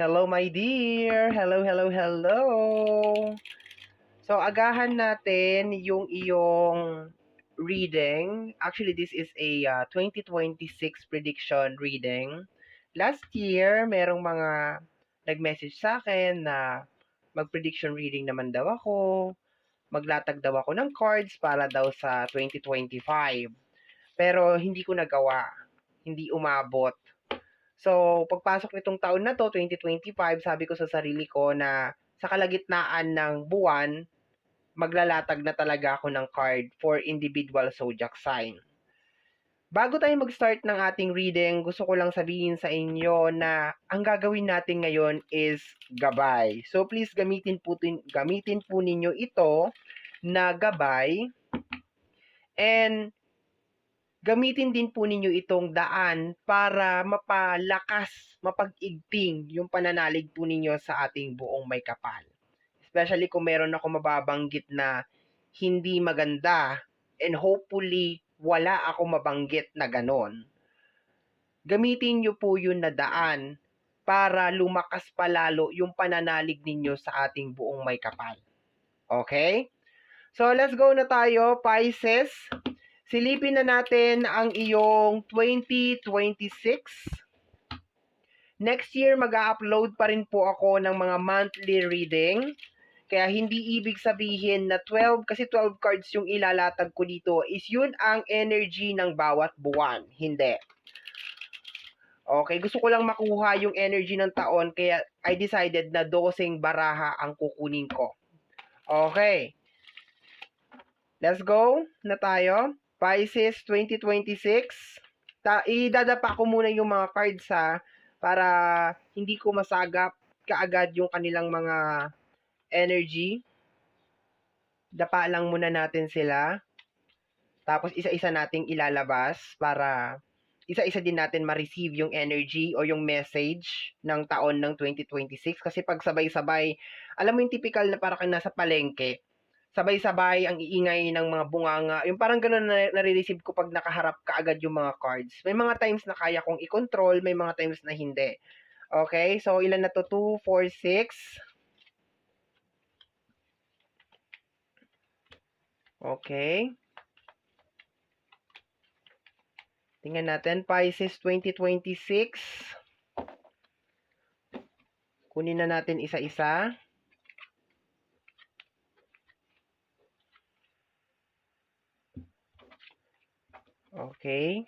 Hello, my dear. Hello, hello, hello. So, agahan natin yung iyong reading. Actually, this is a uh, 2026 prediction reading. Last year, merong mga nag-message sa akin na mag-prediction reading naman daw ako. Maglatag daw ako ng cards para daw sa 2025. Pero hindi ko nagawa. Hindi umabot. So, pagpasok nitong taon na to, 2025, sabi ko sa sarili ko na sa kalagitnaan ng buwan, maglalatag na talaga ako ng card for individual zodiac sign. Bago tayo mag-start ng ating reading, gusto ko lang sabihin sa inyo na ang gagawin natin ngayon is gabay. So please gamitin po, gamitin po ninyo ito na gabay and gamitin din po ninyo itong daan para mapalakas, mapag-igting yung pananalig po ninyo sa ating buong may kapal. Especially kung meron ako mababanggit na hindi maganda and hopefully wala ako mabanggit na ganon. Gamitin nyo po yun na daan para lumakas palalo yung pananalig ninyo sa ating buong may kapal. Okay? So, let's go na tayo, Pisces. Silipin na natin ang iyong 2026. Next year, mag-upload pa rin po ako ng mga monthly reading. Kaya hindi ibig sabihin na 12, kasi 12 cards yung ilalatag ko dito, is yun ang energy ng bawat buwan. Hindi. Okay, gusto ko lang makuha yung energy ng taon, kaya I decided na dosing baraha ang kukunin ko. Okay. Let's go na tayo. Pisces 2026. Ta idadapa ko muna yung mga cards ha para hindi ko masagap kaagad yung kanilang mga energy. Dapa lang muna natin sila. Tapos isa-isa nating ilalabas para isa-isa din natin ma-receive yung energy o yung message ng taon ng 2026 kasi pag sabay-sabay, alam mo yung typical na parang nasa palengke, sabay-sabay ang iingay ng mga bunganga. Yung parang ganun na nare-receive ko pag nakaharap ka agad yung mga cards. May mga times na kaya kong i-control, may mga times na hindi. Okay? So, ilan na to? 2, 4, 6. Okay. Tingnan natin. Pisces 2026. Kunin na natin isa-isa. Okay.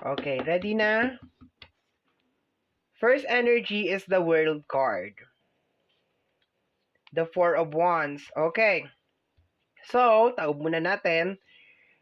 Okay, ready na? First energy is the world card. The Four of Wands. Okay. So, taob muna natin.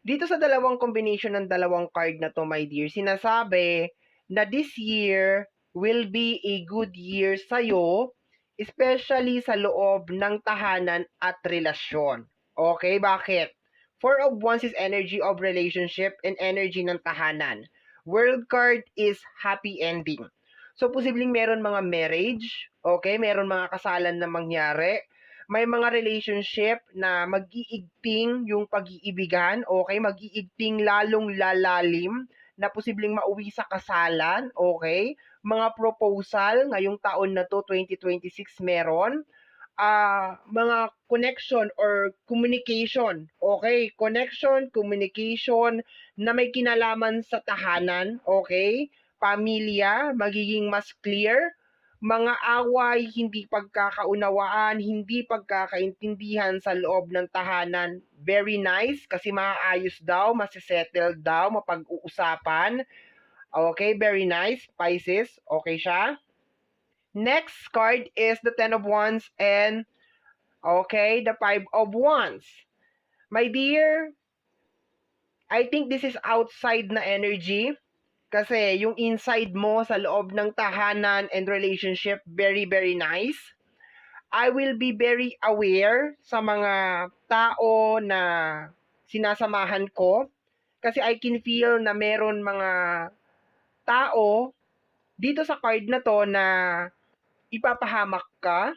Dito sa dalawang combination ng dalawang card na to, my dear, sinasabi na this year will be a good year sa'yo, especially sa loob ng tahanan at relasyon. Okay, bakit? Four of Wands is energy of relationship and energy ng tahanan. World card is happy ending. So, posibleng meron mga marriage, okay? Meron mga kasalan na mangyari. May mga relationship na mag-iigting yung pag-iibigan, okay? Mag-iigting lalong lalalim na posibleng mauwi sa kasalan, okay? Mga proposal ngayong taon na to, 2026, meron uh, mga connection or communication. Okay? Connection, communication na may kinalaman sa tahanan. Okay? Pamilya, magiging mas clear. Mga away, hindi pagkakaunawaan, hindi pagkakaintindihan sa loob ng tahanan. Very nice kasi maayos daw, masisettle daw, mapag-uusapan. Okay, very nice. Pisces, okay siya. Next card is the Ten of Wands and, okay, the Five of Wands. My dear, I think this is outside na energy. Kasi yung inside mo sa loob ng tahanan and relationship, very, very nice. I will be very aware sa mga tao na sinasamahan ko. Kasi I can feel na meron mga tao dito sa card na to na ipapahamak ka,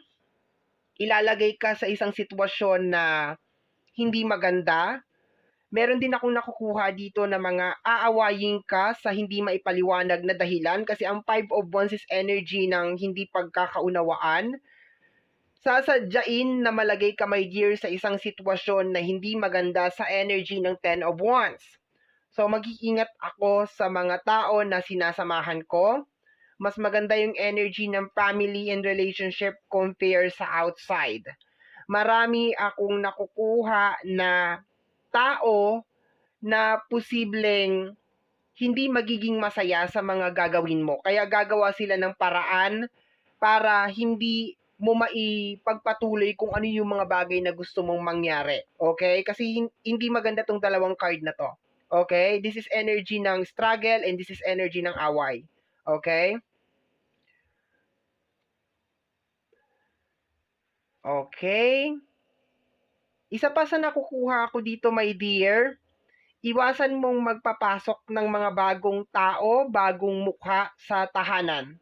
ilalagay ka sa isang sitwasyon na hindi maganda, meron din akong nakukuha dito na mga aawayin ka sa hindi maipaliwanag na dahilan kasi ang Five of Wands is energy ng hindi pagkakaunawaan. Sasadyain na malagay ka, my dear, sa isang sitwasyon na hindi maganda sa energy ng Ten of Wands. So, mag-iingat ako sa mga tao na sinasamahan ko. Mas maganda yung energy ng family and relationship compare sa outside. Marami akong nakukuha na tao na posibleng hindi magiging masaya sa mga gagawin mo. Kaya gagawa sila ng paraan para hindi mo maipagpatuloy kung ano yung mga bagay na gusto mong mangyari. Okay? Kasi hindi maganda tong dalawang card na to. Okay? This is energy ng struggle and this is energy ng away. Okay? Okay. Isa pa sa nakukuha ko dito, my dear, iwasan mong magpapasok ng mga bagong tao, bagong mukha sa tahanan.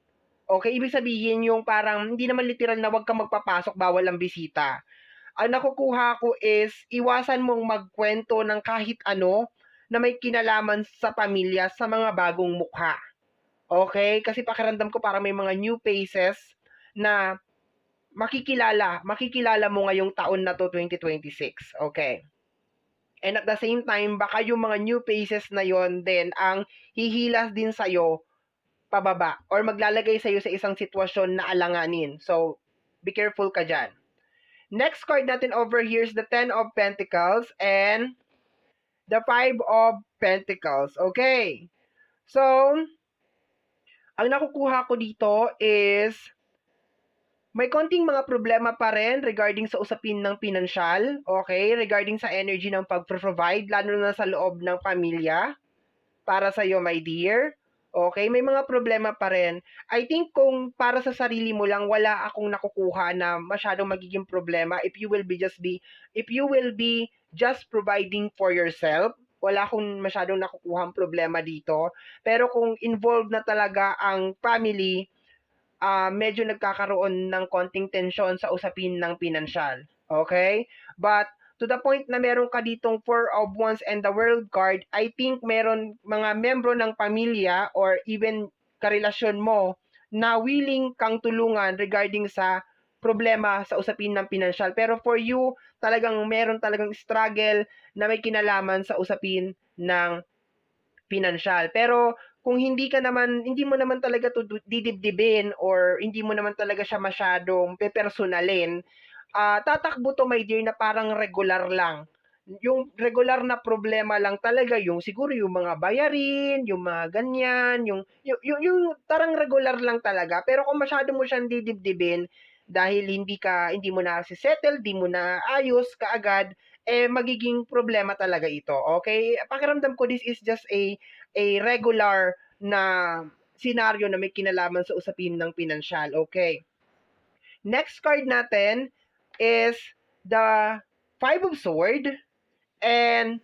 Okay, ibig sabihin yung parang hindi naman literal na wag kang magpapasok, bawal ang bisita. Ang nakukuha ko is iwasan mong magkwento ng kahit ano na may kinalaman sa pamilya sa mga bagong mukha. Okay? Kasi pakiramdam ko parang may mga new faces na makikilala, makikilala mo ngayong taon na to 2026. Okay. And at the same time, baka yung mga new faces na yon din ang hihilas din sa'yo pababa or maglalagay sa'yo sa isang sitwasyon na alanganin. So, be careful ka dyan. Next card natin over here is the Ten of Pentacles and the Five of Pentacles. Okay. So, ang nakukuha ko dito is may konting mga problema pa rin regarding sa usapin ng pinansyal, okay? Regarding sa energy ng pag-provide, lalo na sa loob ng pamilya. Para sa iyo, my dear. Okay, may mga problema pa rin. I think kung para sa sarili mo lang, wala akong nakukuha na masyadong magiging problema if you will be just be, if you will be just providing for yourself, wala akong masyadong nakukuhang problema dito. Pero kung involved na talaga ang family, uh, medyo nagkakaroon ng konting tensyon sa usapin ng pinansyal. Okay? But to the point na meron ka ditong Four of Wands and the World card, I think meron mga membro ng pamilya or even karelasyon mo na willing kang tulungan regarding sa problema sa usapin ng pinansyal. Pero for you, talagang meron talagang struggle na may kinalaman sa usapin ng pinansyal. Pero kung hindi ka naman, hindi mo naman talaga to didibdibin or hindi mo naman talaga siya masyadong pepersonalin, uh, tatakbo to my dear na parang regular lang. Yung regular na problema lang talaga yung siguro yung mga bayarin, yung mga ganyan, yung yung, yung, yung tarang regular lang talaga. Pero kung masyado mo siyang didibdibin dahil hindi ka hindi mo na settle, di mo na ayos kaagad, eh magiging problema talaga ito. Okay? Pakiramdam ko this is just a a regular na senaryo na may kinalaman sa usapin ng pinansyal. Okay. Next card natin is the Five of Sword and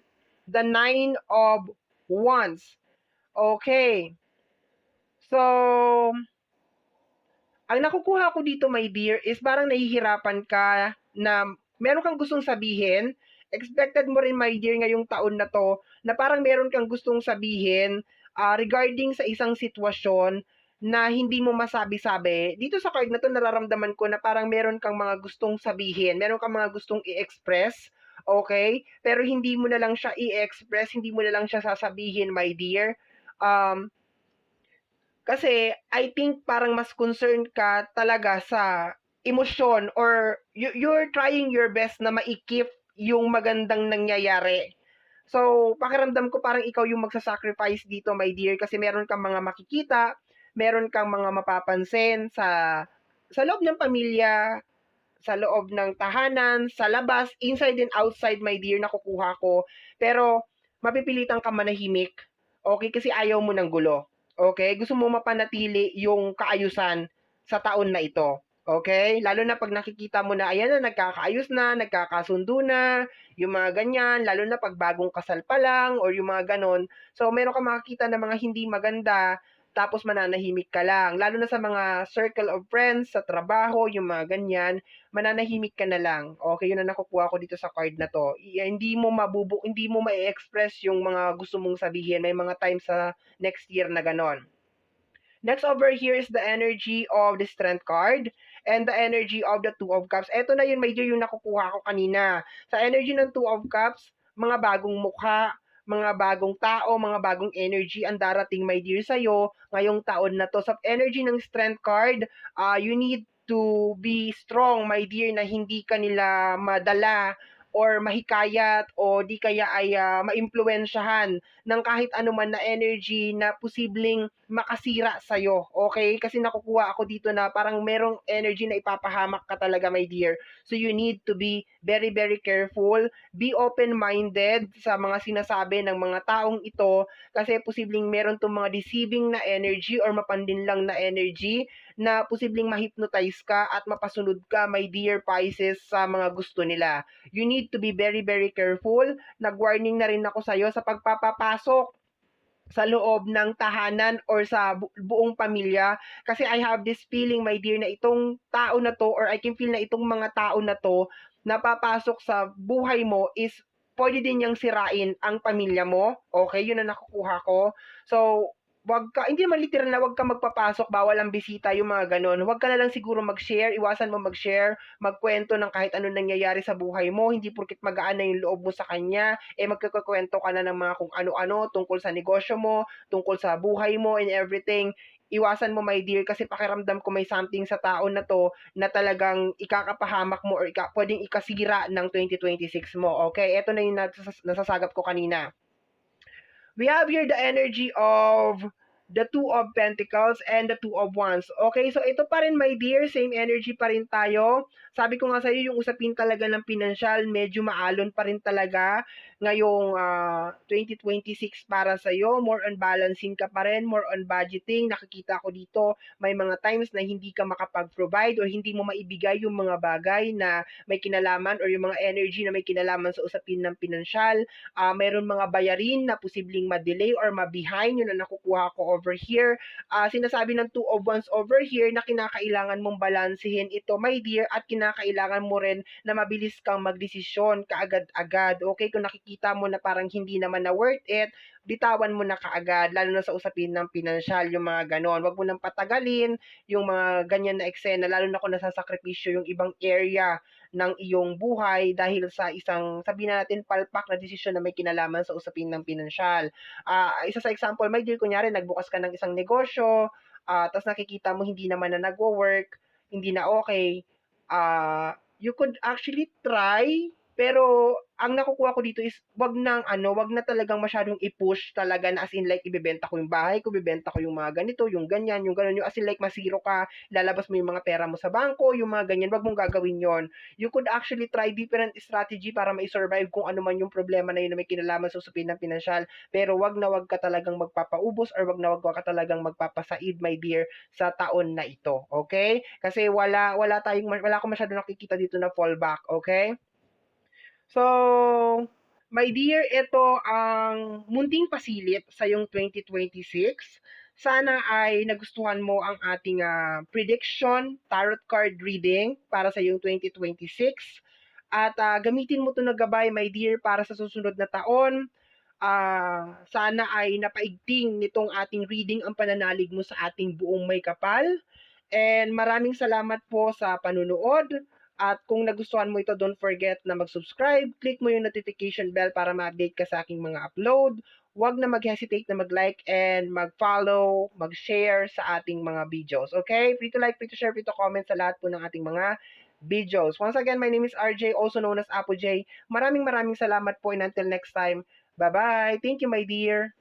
the Nine of Wands. Okay. So, ang nakukuha ko dito, my dear, is parang nahihirapan ka na meron kang gustong sabihin, expected mo rin, my dear, ngayong taon na to, na parang meron kang gustong sabihin uh, regarding sa isang sitwasyon na hindi mo masabi-sabi. Dito sa card na to, nararamdaman ko na parang meron kang mga gustong sabihin, meron kang mga gustong i-express, okay? Pero hindi mo na lang siya i-express, hindi mo na lang siya sasabihin, my dear. Um, kasi I think parang mas concerned ka talaga sa emosyon or you, you're trying your best na maikip yung magandang nangyayari. So, pakiramdam ko parang ikaw yung magsasacrifice dito, my dear, kasi meron kang mga makikita, meron kang mga mapapansin sa sa loob ng pamilya, sa loob ng tahanan, sa labas, inside and outside, my dear, nakukuha ko. Pero, mapipilitan ka manahimik, okay? Kasi ayaw mo ng gulo, okay? Gusto mo mapanatili yung kaayusan sa taon na ito. Okay? Lalo na pag nakikita mo na, ayan na, nagkakaayos na, nagkakasundo na, yung mga ganyan, lalo na pag bagong kasal pa lang, or yung mga ganon. So, meron ka makikita na mga hindi maganda, tapos mananahimik ka lang. Lalo na sa mga circle of friends, sa trabaho, yung mga ganyan, mananahimik ka na lang. Okay, yun ang nakukuha ko dito sa card na to. I- hindi mo mabubu hindi mo ma-express yung mga gusto mong sabihin. May mga times sa next year na ganon. Next over here is the energy of the strength card and the energy of the two of cups. Ito na yun, dear, yung nakukuha ko kanina. Sa energy ng two of cups, mga bagong mukha, mga bagong tao, mga bagong energy ang darating, my dear, sa'yo ngayong taon na to. Sa energy ng strength card, uh, you need to be strong, my dear, na hindi ka nila madala or mahikayat o di kaya ay uh, maimpluwensyahan ng kahit anuman na energy na posibleng makasira sa'yo. Okay? Kasi nakukuha ako dito na parang merong energy na ipapahamak ka talaga, my dear. So you need to be very, very careful. Be open-minded sa mga sinasabi ng mga taong ito kasi posibleng meron tong mga deceiving na energy or mapandin lang na energy na posibleng ma-hypnotize ka at mapasunod ka, my dear Pisces, sa mga gusto nila. You need to be very, very careful. Nag-warning na rin ako sa'yo sa pagpapapasok sa loob ng tahanan or sa bu- buong pamilya kasi I have this feeling my dear na itong tao na to or I can feel na itong mga tao na to napapasok sa buhay mo is pwede din niyang sirain ang pamilya mo. Okay, yun ang nakukuha ko. So, wag ka, hindi naman literal na wag ka magpapasok, bawal ang bisita, yung mga ganun. Wag ka na lang siguro mag-share, iwasan mo mag-share, magkwento ng kahit anong nangyayari sa buhay mo, hindi porkit magaan na yung loob mo sa kanya, eh magkakakwento ka na ng mga kung ano-ano tungkol sa negosyo mo, tungkol sa buhay mo and everything. Iwasan mo my dear kasi pakiramdam ko may something sa tao na to na talagang ikakapahamak mo or ika, pwedeng ikasira ng 2026 mo. Okay, ito na yung nasas- nasasagap ko kanina we have here the energy of the two of pentacles and the two of wands. Okay, so ito pa rin my dear, same energy pa rin tayo. Sabi ko nga sa iyo, yung usapin talaga ng pinansyal, medyo maalon pa rin talaga ngayong uh, 2026 para sa iyo. More on balancing ka pa rin, more on budgeting. Nakikita ko dito, may mga times na hindi ka makapag-provide or hindi mo maibigay yung mga bagay na may kinalaman or yung mga energy na may kinalaman sa usapin ng pinansyal. Uh, mayroon mga bayarin na posibleng ma-delay or ma-behind, yun na nakukuha ko over here. Uh, sinasabi ng two of wands over here na kinakailangan mong balansehin ito, my dear, at kinakailangan mo rin na mabilis kang magdesisyon kaagad-agad. Okay, kung nakikita mo na parang hindi naman na worth it, bitawan mo na kaagad, lalo na sa usapin ng pinansyal, yung mga ganon. Huwag mo nang patagalin yung mga ganyan na eksena, lalo na kung nasasakripisyo yung ibang area ng iyong buhay dahil sa isang, sabihin na natin, palpak na desisyon na may kinalaman sa usapin ng pinansyal. Uh, isa sa example, may dear, kunyari, nagbukas ka ng isang negosyo, uh, tapos nakikita mo hindi naman na nagwo-work, hindi na okay, uh, you could actually try pero ang nakukuha ko dito is wag nang ano, wag na talagang masyadong i-push talaga na as in like ibebenta ko yung bahay ko, ibebenta ko yung mga ganito, yung ganyan, yung ganun, yung as in like masiro ka, lalabas mo yung mga pera mo sa bangko, yung mga ganyan, wag mong gagawin yon. You could actually try different strategy para ma-survive kung ano man yung problema na yun na may kinalaman sa usapin ng pinansyal, pero wag na wag ka talagang magpapaubos or wag na wag ka talagang magpapasaid, my dear, sa taon na ito, okay? Kasi wala wala tayong wala akong masyado nakikita dito na fallback, okay? So, my dear, ito ang munting pasilip sa yung 2026. Sana ay nagustuhan mo ang ating uh, prediction, tarot card reading para sa yung 2026. At uh, gamitin mo ito na gabay, my dear, para sa susunod na taon. Uh, sana ay napaigting nitong ating reading ang pananalig mo sa ating buong may kapal. And maraming salamat po sa panunood. At kung nagustuhan mo ito, don't forget na mag-subscribe. Click mo yung notification bell para ma-update ka sa aking mga upload. Huwag na mag-hesitate na mag-like and mag-follow, mag-share sa ating mga videos. Okay? Free to like, free to share, free to comment sa lahat po ng ating mga videos. Once again, my name is RJ, also known as Apo J. Maraming maraming salamat po and until next time, bye-bye. Thank you, my dear.